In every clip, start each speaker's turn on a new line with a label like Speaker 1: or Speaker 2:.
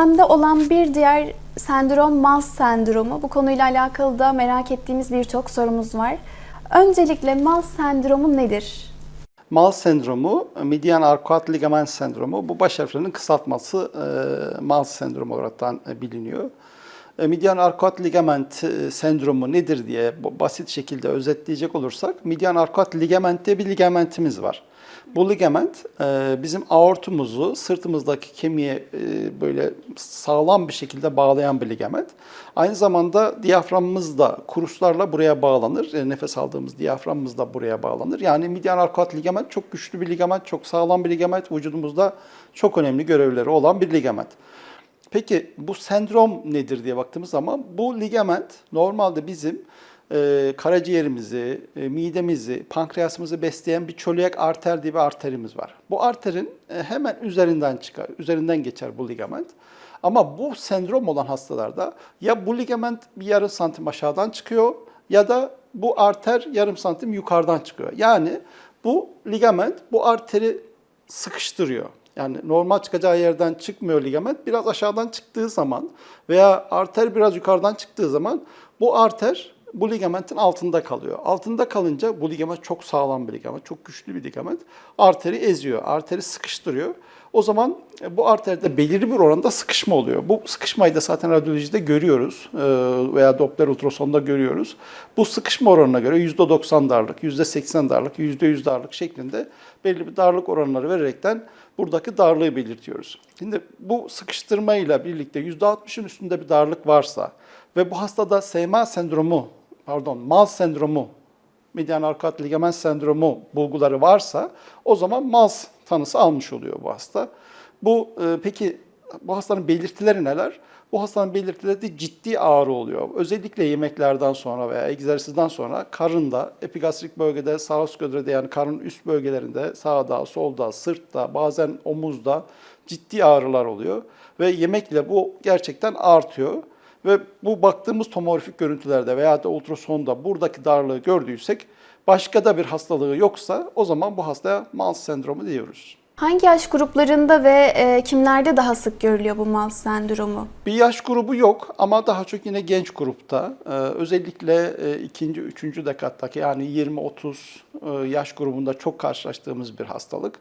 Speaker 1: Gündemde olan bir diğer sendrom Mals sendromu. Bu konuyla alakalı da merak ettiğimiz birçok sorumuz var. Öncelikle Mals sendromu nedir?
Speaker 2: Mal sendromu, median arkuat ligament sendromu. Bu baş harflerinin kısaltması e, Mal sendromu olaraktan e, biliniyor. E, median arkuat ligament e, sendromu nedir diye basit şekilde özetleyecek olursak, median arkuat ligament diye bir ligamentimiz var. Bu ligament e, bizim aortumuzu sırtımızdaki kemiğe e, böyle sağlam bir şekilde bağlayan bir ligament. Aynı zamanda diyaframımız da kuruslarla buraya bağlanır. E, Nefes aldığımız diyaframımız da buraya bağlanır. Yani median arkuat ligament çok güçlü bir ligament, çok sağlam bir ligament. Vücudumuzda çok önemli görevleri olan bir ligament. Peki bu sendrom nedir diye baktığımız zaman bu ligament normalde bizim e, karaciğerimizi, e, midemizi, pankreasımızı besleyen bir çölyak arter diye bir arterimiz var. Bu arterin e, hemen üzerinden çıkar, üzerinden geçer bu ligament. Ama bu sendrom olan hastalarda ya bu ligament bir yarım santim aşağıdan çıkıyor ya da bu arter yarım santim yukarıdan çıkıyor. Yani bu ligament bu arteri sıkıştırıyor. Yani normal çıkacağı yerden çıkmıyor ligament. Biraz aşağıdan çıktığı zaman veya arter biraz yukarıdan çıktığı zaman bu arter bu ligamentin altında kalıyor. Altında kalınca bu ligament çok sağlam bir ligament, çok güçlü bir ligament. Arteri eziyor, arteri sıkıştırıyor. O zaman e, bu arterde belirli bir oranda sıkışma oluyor. Bu sıkışmayı da zaten radyolojide görüyoruz e, veya Doppler ultrasonda görüyoruz. Bu sıkışma oranına göre %90 darlık, %80 darlık, %100 darlık şeklinde belli bir darlık oranları vererekten buradaki darlığı belirtiyoruz. Şimdi bu sıkıştırmayla birlikte %60'ın üstünde bir darlık varsa ve bu hastada SMA sendromu, pardon, MAL sendromu, median arkuat ligament sendromu bulguları varsa o zaman MALS tanısı almış oluyor bu hasta. Bu e, peki bu hastanın belirtileri neler? Bu hastanın belirtileri de ciddi ağrı oluyor. Özellikle yemeklerden sonra veya egzersizden sonra karında, epigastrik bölgede, üst gövdede yani karın üst bölgelerinde sağda, solda, sırtta, bazen omuzda ciddi ağrılar oluyor. Ve yemekle bu gerçekten artıyor. Ve bu baktığımız tomografik görüntülerde veya da ultrasonda buradaki darlığı gördüysek başka da bir hastalığı yoksa o zaman bu hastaya Mals sendromu diyoruz.
Speaker 1: Hangi yaş gruplarında ve e, kimlerde daha sık görülüyor bu Mals sendromu?
Speaker 2: Bir yaş grubu yok ama daha çok yine genç grupta. Ee, özellikle e, ikinci, üçüncü dekattaki yani 20-30 e, yaş grubunda çok karşılaştığımız bir hastalık.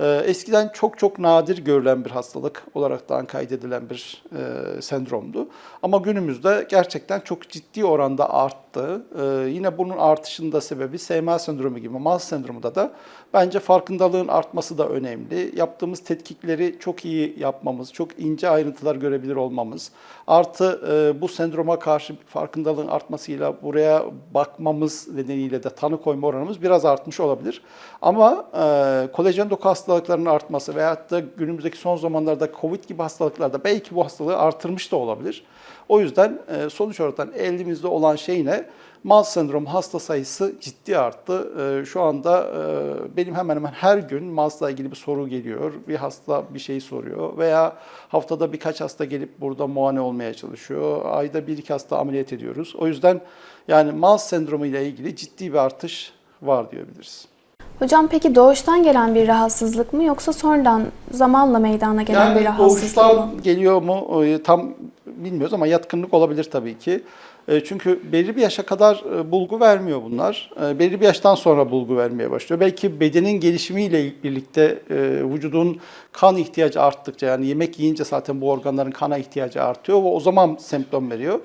Speaker 2: Ee, eskiden çok çok nadir görülen bir hastalık olaraktan kaydedilen bir e, sendromdu. Ama günümüzde gerçekten çok ciddi oranda arttı. Ee, yine bunun artışında sebebi SMA sendromu gibi MAS sendromunda da bence farkındalığın artması da önemli. Yaptığımız tetkikleri çok iyi yapmamız, çok ince ayrıntılar görebilir olmamız, artı e, bu sendroma karşı farkındalığın artmasıyla buraya bakmamız nedeniyle de tanı koyma oranımız biraz artmış olabilir. Ama e, kolajen doku hastalıklarının artması veyahut da günümüzdeki son zamanlarda COVID gibi hastalıklarda belki bu hastalığı artırmış da olabilir. O yüzden e, sonuç olarak elimizde olan şey ne? Mal sendromu hasta sayısı ciddi arttı. E, Şu anda e, benim hemen hemen her gün Mals'la ilgili bir soru geliyor. Bir hasta bir şey soruyor veya haftada birkaç hasta gelip burada muayene olmaya çalışıyor. Ayda bir iki hasta ameliyat ediyoruz. O yüzden yani Mals sendromu ile ilgili ciddi bir artış var diyebiliriz.
Speaker 1: Hocam peki doğuştan gelen bir rahatsızlık mı yoksa sonradan zamanla meydana gelen bir
Speaker 2: Yani
Speaker 1: rahatsızlık mı?
Speaker 2: doğuştan geliyor mu e, tam bilmiyoruz ama yatkınlık olabilir tabii ki. E, Çünkü belli bir yaşa kadar e, bulgu vermiyor bunlar. Belli bir yaştan sonra bulgu vermeye başlıyor. Belki bedenin gelişimiyle birlikte vücudun kan ihtiyacı arttıkça yani yemek yiyince zaten bu organların kana ihtiyacı artıyor ve o zaman semptom veriyor.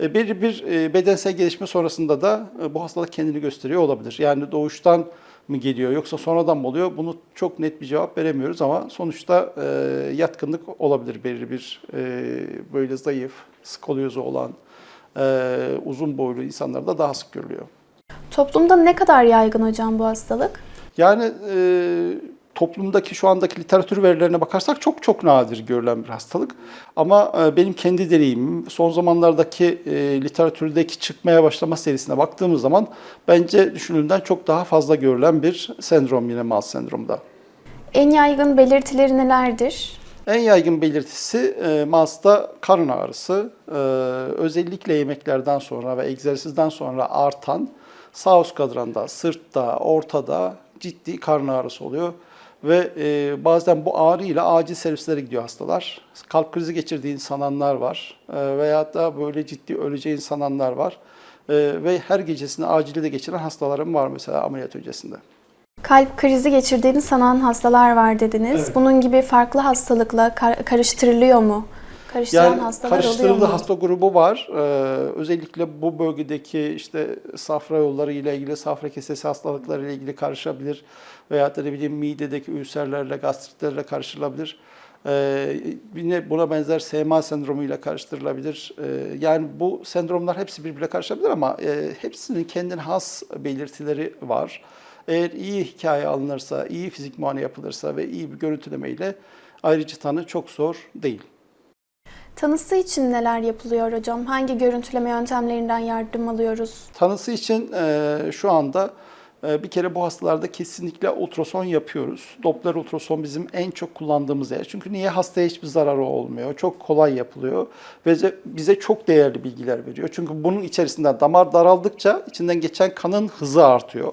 Speaker 2: Belli bir bedensel gelişme sonrasında da bu hastalık kendini gösteriyor olabilir. Yani doğuştan mı geliyor yoksa sonradan mı oluyor? Bunu çok net bir cevap veremiyoruz ama sonuçta e, yatkınlık olabilir belirli bir e, böyle zayıf, skolyozu olan, e, uzun boylu insanlarda daha sık görülüyor.
Speaker 1: Toplumda ne kadar yaygın hocam bu hastalık?
Speaker 2: Yani e, toplumdaki şu andaki literatür verilerine bakarsak çok çok nadir görülen bir hastalık. Ama e, benim kendi deneyimim son zamanlardaki e, literatürdeki çıkmaya başlama serisine baktığımız zaman bence düşünüldüğünden çok daha fazla görülen bir sendrom yine Mals sendromda.
Speaker 1: En yaygın belirtileri nelerdir?
Speaker 2: En yaygın belirtisi e, Mals'ta karın ağrısı. E, özellikle yemeklerden sonra ve egzersizden sonra artan sağ üst kadranda, sırtta, ortada ciddi karın ağrısı oluyor. Ve e, bazen bu ağrıyla acil servislere gidiyor hastalar. Kalp krizi geçirdiği insanlar var. E, veyahut da böyle ciddi öleceği insanlar var. E, ve her gecesini acile de geçiren hastalarım var mesela ameliyat öncesinde.
Speaker 1: Kalp krizi geçirdiğini sanan hastalar var dediniz.
Speaker 2: Evet.
Speaker 1: Bunun gibi farklı hastalıkla kar- karıştırılıyor mu? Karıştıran
Speaker 2: Yani
Speaker 1: hastalar oluyor
Speaker 2: karıştırıldığı
Speaker 1: mu?
Speaker 2: hasta grubu var. Ee, özellikle bu bölgedeki işte safra yolları ile ilgili, safra kesesi hastalıkları ile ilgili karışabilir. Veya da ne bileyim midedeki ülserlerle, gastritlerle karıştırılabilir. Ee, yine buna benzer SMA sendromu ile karıştırılabilir. Ee, yani bu sendromlar hepsi birbirine karışabilir ama e, hepsinin kendine has belirtileri var. Eğer iyi hikaye alınırsa, iyi fizik muayene yapılırsa ve iyi bir görüntülemeyle ayrıcı tanı çok zor değil.
Speaker 1: Tanısı için neler yapılıyor hocam? Hangi görüntüleme yöntemlerinden yardım alıyoruz?
Speaker 2: Tanısı için e, şu anda bir kere bu hastalarda kesinlikle ultrason yapıyoruz. Doppler ultrason bizim en çok kullandığımız yer. Çünkü niye hastaya hiçbir zararı olmuyor? Çok kolay yapılıyor ve ze- bize çok değerli bilgiler veriyor. Çünkü bunun içerisinde damar daraldıkça içinden geçen kanın hızı artıyor.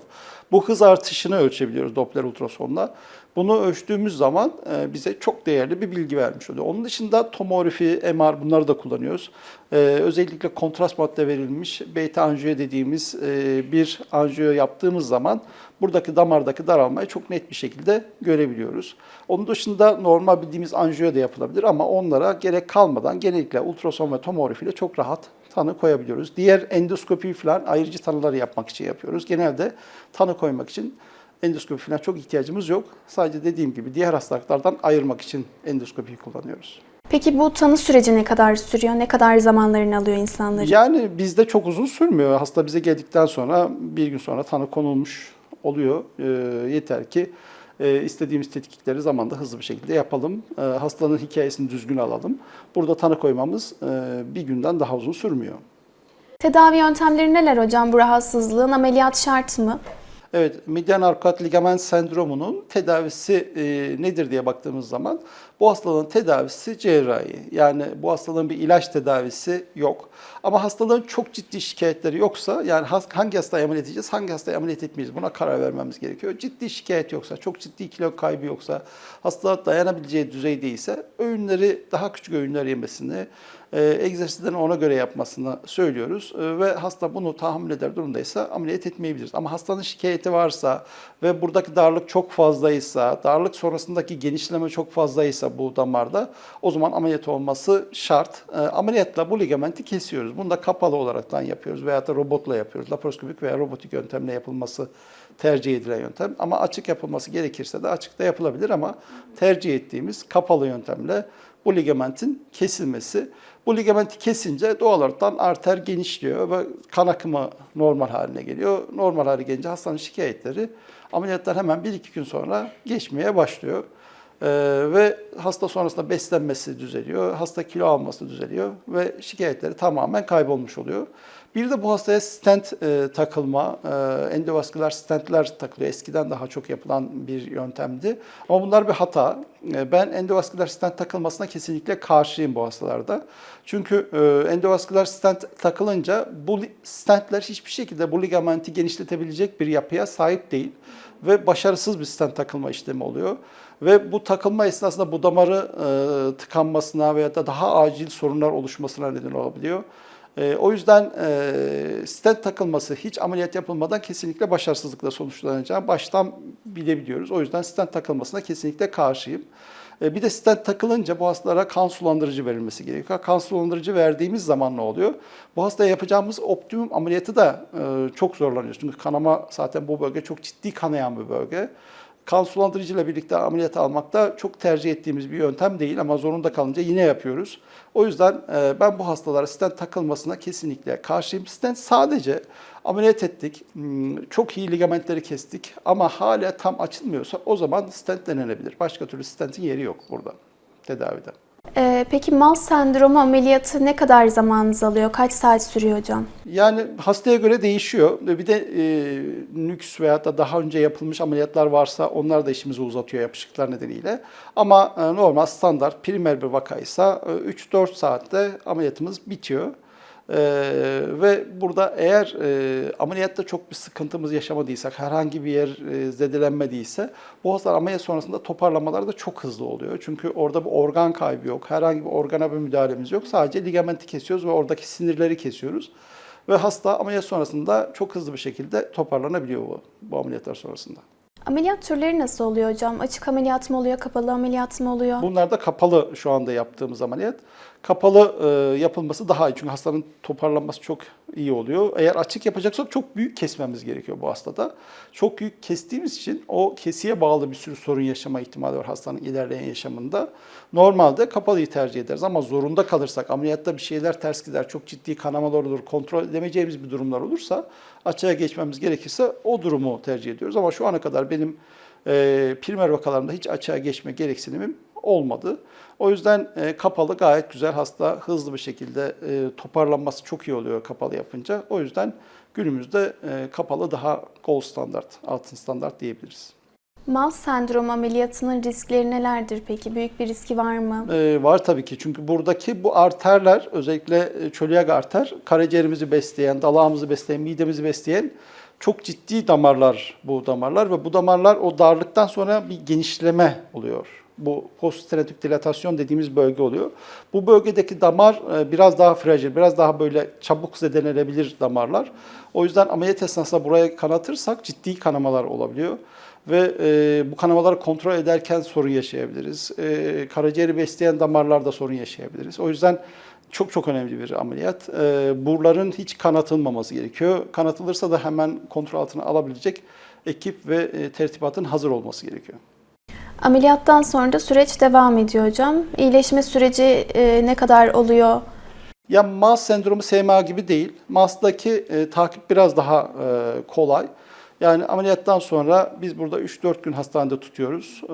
Speaker 2: Bu hız artışını ölçebiliyoruz Doppler ultrasonla. Bunu ölçtüğümüz zaman e, bize çok değerli bir bilgi vermiş oluyor. Onun dışında tomografi, MR bunları da kullanıyoruz. E, özellikle kontrast madde verilmiş beta anjiyo dediğimiz e, bir anjiyo yaptığımız zaman buradaki damardaki daralmayı çok net bir şekilde görebiliyoruz. Onun dışında normal bildiğimiz anjiyo da yapılabilir ama onlara gerek kalmadan genellikle ultrason ve tomografi ile çok rahat tanı koyabiliyoruz. Diğer endoskopi falan ayrıcı tanıları yapmak için yapıyoruz. Genelde tanı koymak için endoskopi falan çok ihtiyacımız yok. Sadece dediğim gibi diğer hastalıklardan ayırmak için endoskopiyi kullanıyoruz.
Speaker 1: Peki bu tanı süreci ne kadar sürüyor? Ne kadar zamanlarını alıyor insanların?
Speaker 2: Yani bizde çok uzun sürmüyor. Hasta bize geldikten sonra bir gün sonra tanı konulmuş oluyor. Ee, yeter ki e, istediğimiz tetkikleri zamanda hızlı bir şekilde yapalım. Ee, hastanın hikayesini düzgün alalım. Burada tanı koymamız e, bir günden daha uzun sürmüyor.
Speaker 1: Tedavi yöntemleri neler hocam bu rahatsızlığın? Ameliyat şart mı?
Speaker 2: Evet, medyan arkat ligament sendromunun tedavisi e, nedir diye baktığımız zaman bu hastalığın tedavisi cerrahi. Yani bu hastalığın bir ilaç tedavisi yok. Ama hastalığın çok ciddi şikayetleri yoksa yani hangi hastayı ameliyat edeceğiz, hangi hastayı ameliyat etmeyiz buna karar vermemiz gerekiyor. Ciddi şikayet yoksa, çok ciddi kilo kaybı yoksa, hastalığa dayanabileceği düzeydeyse öğünleri daha küçük öğünler yemesini, e, egzersizlerini ona göre yapmasını söylüyoruz E, ve hasta bunu tahammül eder durumdaysa ameliyat etmeyebiliriz. Ama hastanın şikayeti varsa ve buradaki darlık çok fazlaysa, darlık sonrasındaki genişleme çok fazlaysa bu damarda o zaman ameliyat olması şart. E, ameliyatla bu ligamenti kesiyoruz. Bunu da kapalı olaraktan yapıyoruz veya da robotla yapıyoruz. Laparoskopik veya robotik yöntemle yapılması tercih edilen yöntem. Ama açık yapılması gerekirse de açıkta yapılabilir ama tercih ettiğimiz kapalı yöntemle bu ligamentin kesilmesi. Bu ligamenti kesince doğal olaraktan arter genişliyor ve kan akımı normal haline geliyor. Normal hale gelince hastanın şikayetleri ameliyatlar hemen 1-2 gün sonra geçmeye başlıyor. Ee, ve hasta sonrasında beslenmesi düzeliyor, hasta kilo alması düzeliyor ve şikayetleri tamamen kaybolmuş oluyor. Bir de bu hastaya stent e, takılma, e, endovasküler stentler takılıyor. Eskiden daha çok yapılan bir yöntemdi. Ama bunlar bir hata. E, ben endovasküler stent takılmasına kesinlikle karşıyım bu hastalarda. Çünkü e, endovasküler stent takılınca bu stentler hiçbir şekilde bu ligamenti genişletebilecek bir yapıya sahip değil ve başarısız bir stent takılma işlemi oluyor. Ve bu takılma esnasında bu damarı e, tıkanmasına veya da daha acil sorunlar oluşmasına neden olabiliyor. E, o yüzden e, stent takılması hiç ameliyat yapılmadan kesinlikle başarısızlıkla sonuçlanacağını baştan bilebiliyoruz. O yüzden stent takılmasına kesinlikle karşıyım. E, bir de stent takılınca bu hastalara kan sulandırıcı verilmesi gerekiyor. Kan sulandırıcı verdiğimiz zaman ne oluyor? Bu hastaya yapacağımız optimum ameliyatı da e, çok zorlanıyor. Çünkü kanama zaten bu bölge çok ciddi kanayan bir bölge. Kan sulandırıcı ile birlikte ameliyat almak da çok tercih ettiğimiz bir yöntem değil ama zorunda kalınca yine yapıyoruz. O yüzden e, ben bu hastalara stent takılmasına kesinlikle karşıyım. Stent sadece ameliyat ettik, hmm, çok iyi ligamentleri kestik ama hala tam açılmıyorsa o zaman stent denenebilir. Başka türlü stentin yeri yok burada tedavide.
Speaker 1: Ee, peki MAS sendromu ameliyatı ne kadar zamanınız alıyor? Kaç saat sürüyor hocam?
Speaker 2: Yani hastaya göre değişiyor. Bir de e, nüks veya da daha önce yapılmış ameliyatlar varsa onlar da işimizi uzatıyor yapışıklar nedeniyle. Ama e, normal standart primer bir vakaysa e, 3-4 saatte ameliyatımız bitiyor. Ee, ve burada eğer e, ameliyatta çok bir sıkıntımız yaşamadıysak, herhangi bir yer e, zedelenmediyse bu hastalar ameliyat sonrasında toparlamalar da çok hızlı oluyor. Çünkü orada bir organ kaybı yok, herhangi bir organa bir müdahalemiz yok. Sadece ligamenti kesiyoruz ve oradaki sinirleri kesiyoruz. Ve hasta ameliyat sonrasında çok hızlı bir şekilde toparlanabiliyor bu, bu ameliyatlar sonrasında.
Speaker 1: Ameliyat türleri nasıl oluyor hocam? Açık ameliyat mı oluyor, kapalı ameliyat mı oluyor?
Speaker 2: Bunlar da kapalı şu anda yaptığımız ameliyat. Kapalı e, yapılması daha iyi çünkü hastanın toparlanması çok iyi oluyor. Eğer açık yapacaksak çok büyük kesmemiz gerekiyor bu hastada. Çok büyük kestiğimiz için o kesiye bağlı bir sürü sorun yaşama ihtimali var hastanın ilerleyen yaşamında. Normalde kapalıyı tercih ederiz ama zorunda kalırsak, ameliyatta bir şeyler ters gider, çok ciddi kanamalar olur, kontrol edemeyeceğimiz bir durumlar olursa açığa geçmemiz gerekirse o durumu tercih ediyoruz. Ama şu ana kadar benim e, primer vakalarımda hiç açığa geçme gereksinimim olmadı. O yüzden e, kapalı gayet güzel hasta hızlı bir şekilde e, toparlanması çok iyi oluyor kapalı yapınca. O yüzden günümüzde e, kapalı daha gold standart, altın standart diyebiliriz.
Speaker 1: Mals sendromu ameliyatının riskleri nelerdir peki? Büyük bir riski var mı?
Speaker 2: E, var tabii ki çünkü buradaki bu arterler özellikle e, çölyak arter karaciğerimizi besleyen, dalağımızı besleyen, midemizi besleyen çok ciddi damarlar bu damarlar ve bu damarlar o darlıktan sonra bir genişleme oluyor. Bu poststenotik dilatasyon dediğimiz bölge oluyor. Bu bölgedeki damar e, biraz daha fragil, biraz daha böyle çabuk zedelenebilir damarlar. O yüzden ameliyat esnasında buraya kanatırsak ciddi kanamalar olabiliyor ve e, bu kanamaları kontrol ederken sorun yaşayabiliriz. E, karaciğeri besleyen damarlarda sorun yaşayabiliriz. O yüzden çok çok önemli bir ameliyat. E, buraların hiç kanatılmaması gerekiyor. Kanatılırsa da hemen kontrol altına alabilecek ekip ve e, tertibatın hazır olması gerekiyor.
Speaker 1: Ameliyattan sonra da süreç devam ediyor hocam. İyileşme süreci e, ne kadar oluyor?
Speaker 2: Ya MAS sendromu SMA gibi değil. MAS'daki e, takip biraz daha e, kolay. Yani ameliyattan sonra biz burada 3-4 gün hastanede tutuyoruz. E,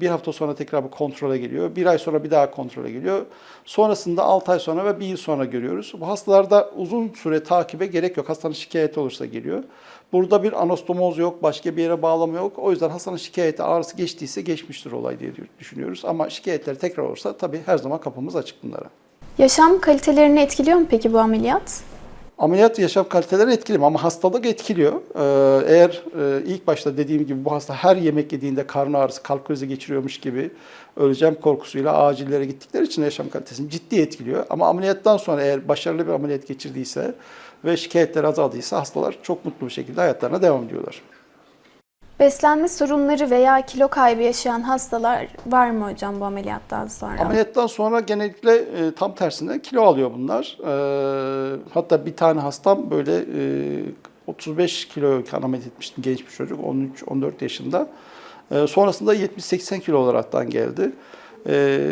Speaker 2: bir hafta sonra tekrar bir kontrole geliyor. Bir ay sonra bir daha kontrole geliyor. Sonrasında 6 ay sonra ve 1 yıl sonra görüyoruz. Bu hastalarda uzun süre takibe gerek yok. Hastanın şikayeti olursa geliyor. Burada bir anastomoz yok, başka bir yere bağlama yok. O yüzden hastanın şikayeti ağrısı geçtiyse geçmiştir olay diye düşünüyoruz. Ama şikayetleri tekrar olursa tabii her zaman kapımız açık bunlara.
Speaker 1: Yaşam kalitelerini etkiliyor mu peki bu ameliyat?
Speaker 2: Ameliyat yaşam kaliteleri etkiliyor ama hastalık etkiliyor. Ee, Eğer e, ilk başta dediğim gibi bu hasta her yemek yediğinde karnı ağrısı, kalp krizi geçiriyormuş gibi öleceğim korkusuyla acillere gittikleri için yaşam kalitesini ciddi etkiliyor. Ama ameliyattan sonra eğer başarılı bir ameliyat geçirdiyse ve şikayetler azaldıysa hastalar çok mutlu bir şekilde hayatlarına devam ediyorlar.
Speaker 1: Beslenme sorunları veya kilo kaybı yaşayan hastalar var mı hocam bu ameliyattan sonra?
Speaker 2: Ameliyattan sonra genellikle e, tam tersine kilo alıyor bunlar. E, hatta bir tane hastam böyle e, 35 kilo ameliyat etmiştim genç bir çocuk 13-14 yaşında. E, sonrasında 70-80 kilo olaraktan geldi. E,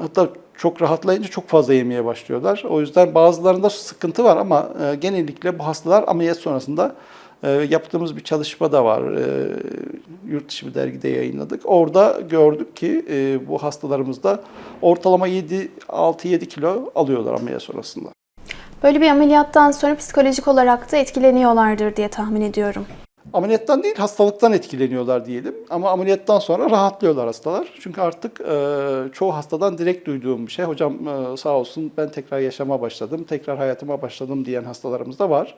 Speaker 2: hatta çok rahatlayınca çok fazla yemeye başlıyorlar. O yüzden bazılarında sıkıntı var ama e, genellikle bu hastalar ameliyat sonrasında e, yaptığımız bir çalışma da var. E, yurt dışı bir dergide yayınladık. Orada gördük ki e, bu hastalarımızda ortalama 7 6-7 kilo alıyorlar ameliyat sonrasında.
Speaker 1: Böyle bir ameliyattan sonra psikolojik olarak da etkileniyorlardır diye tahmin ediyorum.
Speaker 2: Ameliyattan değil hastalıktan etkileniyorlar diyelim. Ama ameliyattan sonra rahatlıyorlar hastalar. Çünkü artık e, çoğu hastadan direkt duyduğum bir şey. Hocam e, sağ olsun ben tekrar yaşama başladım, tekrar hayatıma başladım diyen hastalarımız da var.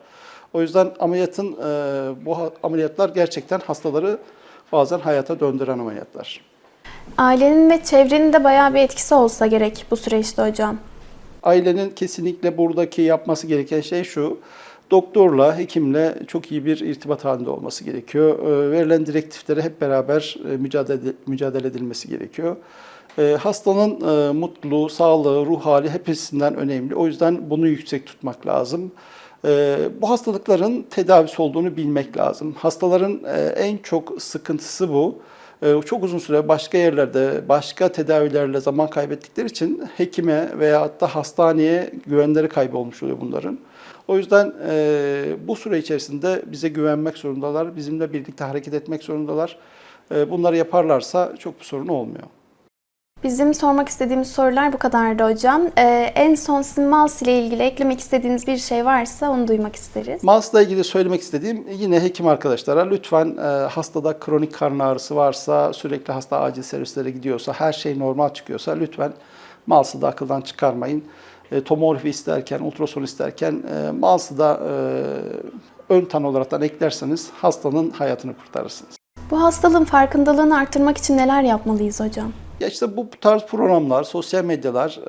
Speaker 2: O yüzden ameliyatın e, bu ameliyatlar gerçekten hastaları bazen hayata döndüren ameliyatlar.
Speaker 1: Ailenin ve çevrenin de bayağı bir etkisi olsa gerek bu süreçte hocam.
Speaker 2: Ailenin kesinlikle buradaki yapması gereken şey şu. Doktorla, hekimle çok iyi bir irtibat halinde olması gerekiyor. Ee, Verilen direktiflere hep beraber e, mücadele, mücadele edilmesi gerekiyor. Hastanın e, mutluluğu, sağlığı, ruh hali hepsinden önemli. O yüzden bunu yüksek tutmak lazım. Ee, Bu hastalıkların tedavisi olduğunu bilmek lazım. Hastaların e, en çok sıkıntısı bu. Ee, Çok uzun süre başka yerlerde, başka tedavilerle zaman kaybettikleri için hekime veya hatta hastaneye güvenleri kaybolmuş oluyor bunların. O yüzden e, bu süre içerisinde bize güvenmek zorundalar, bizimle birlikte hareket etmek zorundalar. E, bunları yaparlarsa çok bir sorun olmuyor.
Speaker 1: Bizim sormak istediğimiz sorular bu kadardı hocam. Ee, en son sizin Mals ile ilgili eklemek istediğiniz bir şey varsa onu duymak isteriz.
Speaker 2: Mars'la ilgili söylemek istediğim yine hekim arkadaşlara lütfen e, hastada kronik karın ağrısı varsa, sürekli hasta acil servislere gidiyorsa, her şey normal çıkıyorsa lütfen Mars'ı da akıldan çıkarmayın. e, tomografi isterken, ultrason isterken e, mouse'ı da e, ön tanı olarak eklerseniz hastanın hayatını kurtarırsınız.
Speaker 1: Bu hastalığın farkındalığını arttırmak için neler yapmalıyız hocam?
Speaker 2: Ya işte bu tarz programlar, sosyal medyalar,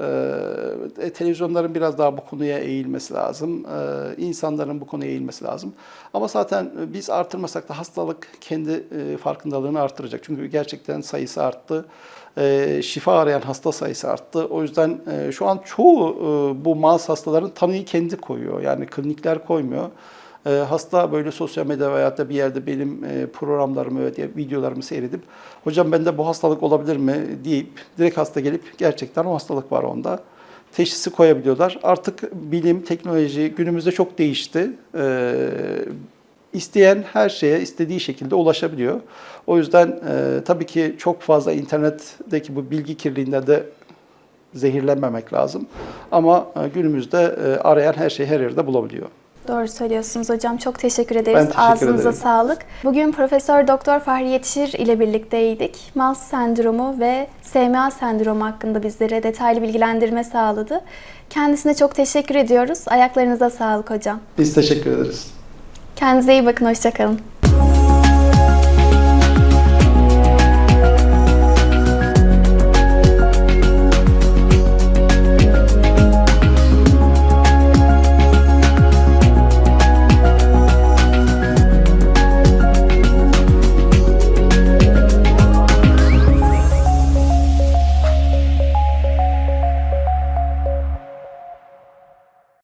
Speaker 2: e, televizyonların biraz daha bu konuya eğilmesi lazım. E, insanların bu konuya eğilmesi lazım. Ama zaten biz artırmasak da hastalık kendi e, farkındalığını artıracak. Çünkü gerçekten sayısı arttı. E, şifa arayan hasta sayısı arttı. O yüzden e, şu an çoğu e, bu mağaz hastaların tanıyı kendi koyuyor. Yani klinikler koymuyor. E, hasta böyle sosyal medya veya da bir yerde benim e, programlarımı ve diğer videolarımı seyredip hocam bende bu hastalık olabilir mi deyip direkt hasta gelip gerçekten o hastalık var onda. Teşhisi koyabiliyorlar. Artık bilim, teknoloji günümüzde çok değişti. E, isteyen her şeye istediği şekilde ulaşabiliyor. O yüzden e, tabii ki çok fazla internetteki bu bilgi kirliliğinde de zehirlenmemek lazım. Ama e, günümüzde e, arayan her şeyi her yerde bulabiliyor.
Speaker 1: Doğru söylüyorsunuz hocam. Çok teşekkür ederiz.
Speaker 2: Ben teşekkür
Speaker 1: Ağzınıza
Speaker 2: ederim.
Speaker 1: sağlık. Bugün Profesör Doktor Fahri Yetişir ile birlikteydik. MAS sendromu ve SMA sendromu hakkında bizlere detaylı bilgilendirme sağladı. Kendisine çok teşekkür ediyoruz. Ayaklarınıza sağlık hocam.
Speaker 2: Biz teşekkür ederiz.
Speaker 1: Kendinize iyi bakın. Hoşçakalın.